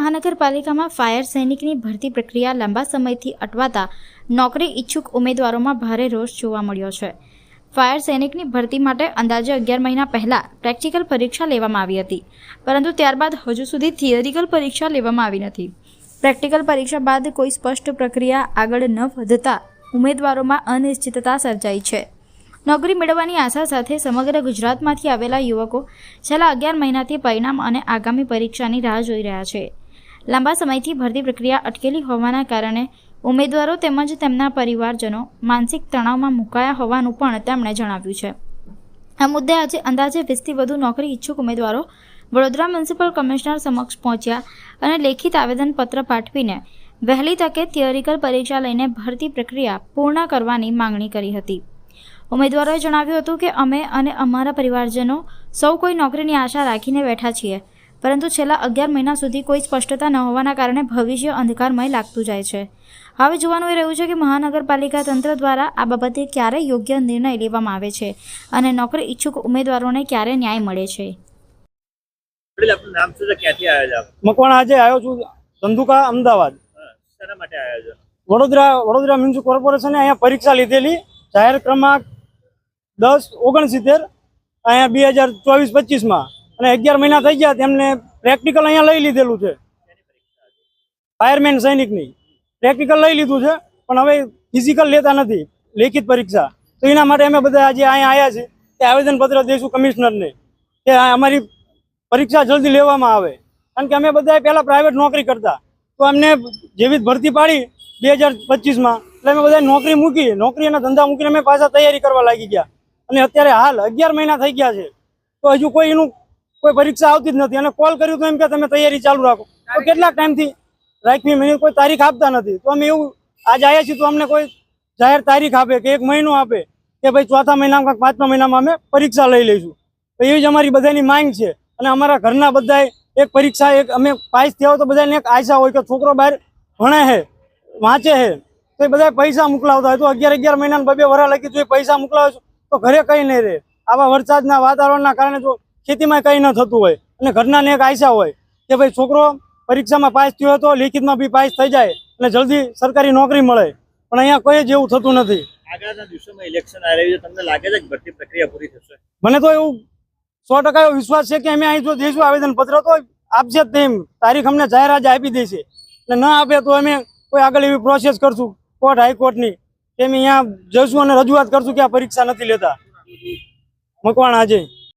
મહાનગરપાલિકામાં ફાયર સૈનિકની ભરતી પ્રક્રિયા લાંબા સમયથી અટવાતા નોકરી ઈચ્છુક ઉમેદવારોમાં ભારે રોષ જોવા મળ્યો છે. ફાયર સૈનિકની ભરતી માટે અંદાજે અગિયાર મહિના પહેલાં પ્રેક્ટિકલ પરીક્ષા લેવામાં આવી હતી, પરંતુ ત્યારબાદ હજુ સુધી થિયરિકલ પરીક્ષા લેવામાં આવી નથી. પ્રેક્ટિકલ પરીક્ષા બાદ કોઈ સ્પષ્ટ પ્રક્રિયા આગળ ન વધતા ઉમેદવારોમાં અનિશ્ચિતતા સર્જાઈ છે. નોકરી મેળવવાની આશા સાથે સમગ્ર ગુજરાતમાંથી આવેલા યુવકો છેલ્લા અગિયાર મહિનાથી પરિણામ અને આગામી પરીક્ષાની રાહ જોઈ રહ્યા છે. લાંબા સમયથી ભરતી પ્રક્રિયા અટકેલી હોવાના કારણે ઉમેદવારો તેમજ તેમના પરિવારજનો માનસિક તણાવમાં મુકાયા હોવાનું પણ તેમણે જણાવ્યું છે. આ મુદ્દે આજે અંદાજે વીસથી વધુ નોકરી ઈચ્છુક ઉમેદવારો વડોદરા મ્યુનિસિપલ કમિશનર સમક્ષ પહોંચ્યા અને લેખિત આવેદનપત્ર પાઠવીને વહેલી તકે થિયરિકલ પરીક્ષા લઈને ભરતી પ્રક્રિયા પૂર્ણ કરવાની માંગણી કરી હતી. ઉમેદવારોએ જણાવ્યું હતું કે અમે અને અમારા પરિવારજનો સૌ કોઈ નોકરીની આશા રાખીને બેઠા છીએ. પરંતુ છેલ્લા અગિયાર મહિના સુધી કોઈ સ્પષ્ટતા ન હોવાના કારણે ભવિષ્ય અંધકારમય લાગતું જાય છે. હવે જોવાનું એ રહ્યું છે કે મહાનગરપાલિકા તંત્ર દ્વારા આ બાબતે ક્યારે યોગ્ય નિર્ણય લેવામાં આવે છે અને નોકરી ઈચ્છુક ઉમેદવારોને ક્યારે ન્યાય મળે છે? વડીલ આપનું નામ શું છે? ક્યાંથી આવ્યા છો મકવાણા આજે આવ્યો છું ધંધુકા અમદાવાદ. વડોદરા વડોદરા મ્યુનિસિપલ કોર્પોરેશને અહીંયા પરીક્ષા લીધેલી. જાહેર ક્રમાંક દસ ઓગણસિત્તેર અહીંયા બે હજાર ચોવીસ પચીસમાં. અને અગિયાર મહિના થઈ ગયા તેમને પ્રેક્ટિકલ અહીંયા લઈ લીધેલું છે. ફાયરમેન સૈનિકની. પ્રેક્ટિકલ લઈ લીધું છે, પણ હવે ફિઝિકલ લેતા નથી, લેખિત પરીક્ષા. તો એના માટે અમે બધા આજે અહીંયા આવ્યા છીએ કે આવેદનપત્ર દઈશું કમિશનરને કે અમારી પરીક્ષા જલ્દી લેવામાં આવે. કારણ કે અમે બધા પહેલા પ્રાઇવેટ નોકરી કરતા. તો અમને જેવી ભરતી પાડી બે હજાર પચીસમાં, એટલે અમે બધા નોકરી મૂકી. નોકરી અને ધંધા મૂકીને અમે પાછા તૈયારી કરવા લાગી ગયા. અને અત્યારે હાલ અગિયાર મહિના થઈ ગયા છે. તો હજુ કોઈ એનું કોઈ પરીક્ષા આવતી જ નથી. અને કોલ કર્યું તો એમ કે તમે તૈયારી ચાલુ રાખો. તો કેટલાક ટાઈમથી રાખવી મહિને કોઈ તારીખ આપતા નથી. તો અમે એવું આજે આવ્યા છીએ તો અમને કોઈ જાહેર તારીખ આપે કે એક મહિનો આપે કે ભાઈ ચોથા મહિનામાં કે પાંચમા મહિનામાં અમે પરીક્ષા લઈ લઈશું. તો એવી જ અમારી બધાની માંગ છે. અને અમારા ઘરના બધાએ એક પરીક્ષા એક અમે પાસ થયા તો બધાને એક આશા હોય કે છોકરો બહાર ભણે છે વાંચે છે તો એ બધા પૈસા મોકલાવતા હોય. તો અગિયાર અગિયાર મહિનાના બબે વરા લખી જો પૈસા મોકલાવે તો ઘરે કંઈ નહીં રહે. આવા વરસાદના વાતાવરણના કારણે જો ખેતીમાં કઈ ન થતું હોય અને ઘરના ને એક આશા હોય કે ભાઈ છોકરો પરીક્ષામાં પાસ થયો હતો લિખિતમાં બી પાસ થઈ જાય અને જલ્દી સરકારી નોકરી મળે. પણ અહીંયા કોઈ જ એવું થતું નથી. આગળના દિવસોમાં ઇલેક્શન આવી તમને લાગે છે કે ભરતી પ્રક્રિયા પૂરી થશે? મને તો એવું સો ટકા એવો વિશ્વાસ છે કે અમે અહીં જો દઈશું આવેદન પત્ર તો આપશે જ તેમ તારીખ અમને જાહેર આજે આપી દેશે. અને ન આપે તો અમે કોઈ આગળ એવી પ્રોસેસ કરશું. કોર્ટ હાઈકોર્ટની અમે અહીંયા જઈશું અને રજૂઆત કરશું કે આ પરીક્ષા નથી લેતા. મકવાણા આજે.